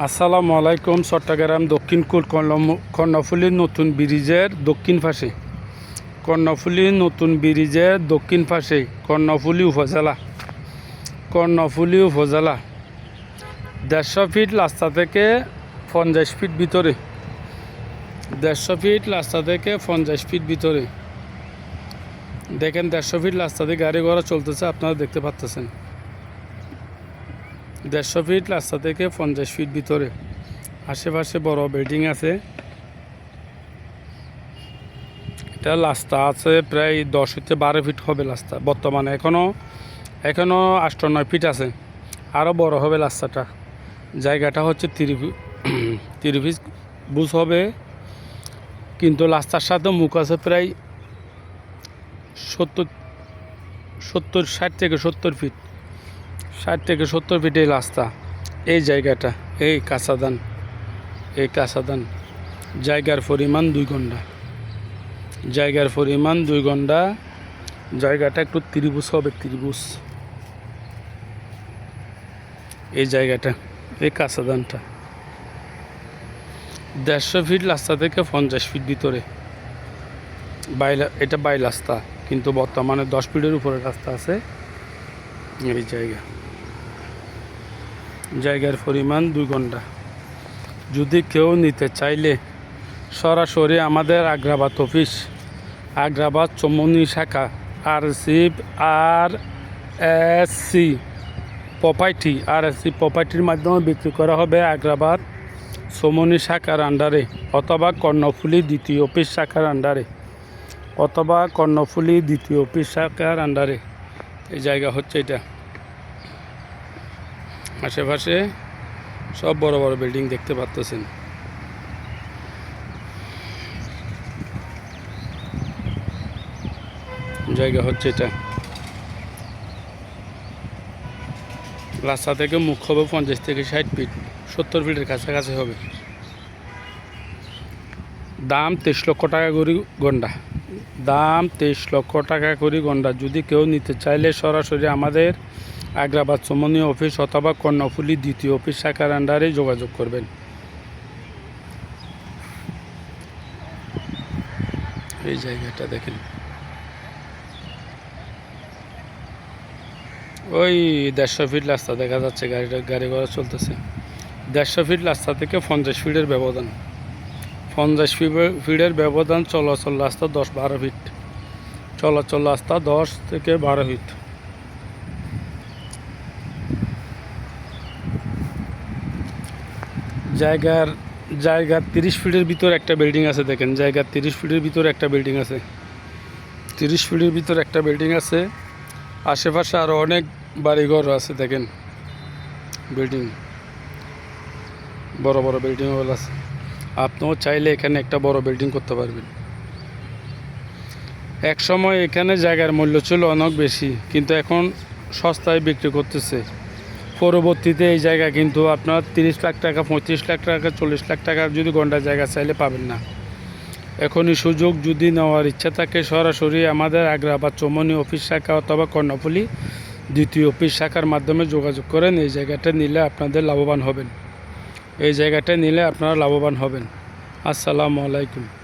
আসসালামু আলাইকুম, চট্টগ্রাম দক্ষিণ কুল কর্ণফুলি নতুন ব্রিজের দক্ষিণ পাশে। কর্ণফুলি নতুন ব্রিজের দক্ষিণ পাশে, কর্ণফুলি উপজেলা। কর্ণফুলি উপজেলা। দেড়শো ফিট রাস্তা থেকে পঞ্চাশ ফিট ভিতরে। দেড়শো ফিট রাস্তা থেকে পঞ্চাশ ফিট ভিতরে। দেখেন, দেড়শো ফিট রাস্তা দিয়ে গাড়ি ঘোড়া চলতেছে, আপনারা দেখতে পাচ্তেছেন দেড়শো ফিট রাস্তা থেকে পঞ্চাশ ফিট ভিতরে। আশেপাশে বড় বিল্ডিং আছে। এটা রাস্তা আছে প্রায় দশ হতে বারো ফিট হবে রাস্তা বর্তমানে। এখনও এখনও আষ্ট নয় ফিট আছে। আরও বড় হবে রাস্তাটা। জায়গাটা হচ্ছে তিরি তিরিশ তিরিশ বুঝ হবে। কিন্তু রাস্তার সাথে মুখ আছে প্রায় সত্তর সত্তর ষাট থেকে সত্তর ফিট ষাট থেকে সত্তর ফিট এই রাস্তা, এই জায়গাটা, এই কাঁচাদান এই কাঁচাদান। জায়গার পরিমাণ দুই ঘণ্টা। জায়গার পরিমাণ দুই ঘণ্টা, জায়গাটা একটু ত্রিভুজ হবে, ত্রিভুজ। এই জায়গাটা, এই কাঁচাদানটা। দেড়শো ফিট রাস্তা থেকে পঞ্চাশ ফিট ভিতরে। বাইলা এটা বাই রাস্তা, কিন্তু বর্তমানে দশ ফিটের উপরে রাস্তা আছে। এই জায়গা। জায়গার পরিমাণ দুই ঘণ্টা। যদি কেউ নিতে চাইলে সরাসরি আমাদের আগ্রাবাদ অফিস, আগ্রাবাদ চমনি শাখা R C R S C property R S C প্রপার্টির মাধ্যমে বিক্রি করা হবে আগ্রাবাদ সমনি শাখার আন্ডারে অথবা কর্ণফুলি দ্বিতীয় অফিস শাখার আন্ডারে অথবা কর্ণফুলি দ্বিতীয় অফিস শাখার আন্ডারে এই জায়গা হচ্ছে এটা। আশেপাশে সব বড় বড় বিল্ডিং দেখতে পাচ্তেছেন জায়গা হচ্ছে এটা। রাস্তা থেকে মুখ হবে পঞ্চাশ থেকে ষাট ফিট, সত্তর ফিটের কাছাকাছি হবে। দাম তেইশ লক্ষ টাকা করে গন্ডা। দাম তেইশ লক্ষ টাকা করে গন্ডা। যদি কেউ নিতে চাইলে সরাসরি আমাদের আগ্রাবাদ চমনি অফিস অথবা কর্ণফুলি দ্বিতীয় অফিস শাখার আন্ডারে যোগাযোগ করবেন। এই জায়গাটা দেখেন। ওই দেড়শো ফিট রাস্তা দেখা যাচ্ছে গাড়িটা গাড়ি ঘোড়া চলতেছে। দেড়শো ফিট রাস্তা থেকে পঞ্চাশ ফিটের ব্যবধান। পঞ্চাশ ফিটের ব্যবধান চলাচল রাস্তা দশ বারো ফিট। চলাচল রাস্তা দশ থেকে বারো ফিট। জায়গার জায়গার তিরিশ ফিটের ভিতর একটা বিল্ডিং আছে দেখেন। জায়গার তিরিশ ফিটের ভিতর একটা বিল্ডিং আছে। তিরিশ ফিটের ভিতর একটা বিল্ডিং আছে। আশেপাশে আরও অনেক বাড়িঘর আছে দেখেন। বিল্ডিং বড় বড় বিল্ডিং আছে। আপনিও চাইলে এখানে একটা বড় বিল্ডিং করতে পারবেন। এক সময় এখানে জায়গার মূল্য ছিল অনেক বেশি, কিন্তু এখন সস্তায় বিক্রি করতেছে। পরবর্তীতে এই জায়গা কিন্তু আপনার তিরিশ লাখ টাকা, পঁয়ত্রিশ লাখ টাকা, চল্লিশ লাখ টাকার যদি গন্ডা জায়গা চাইলে পাবেন না। এখনই সুযোগ যদি নেওয়ার ইচ্ছা থাকে, সরাসরি আমাদের আগ্রা বা চমনি অফিস শাখা অথবা কর্ণফুলি দ্বিতীয় অফিস শাখার মাধ্যমে যোগাযোগ করেন। এই জায়গাটা নিলে আপনাদের লাভবান হবেন। এই জায়গাটা নিলে আপনারা লাভবান হবেন। আসসালামু আলাইকুম।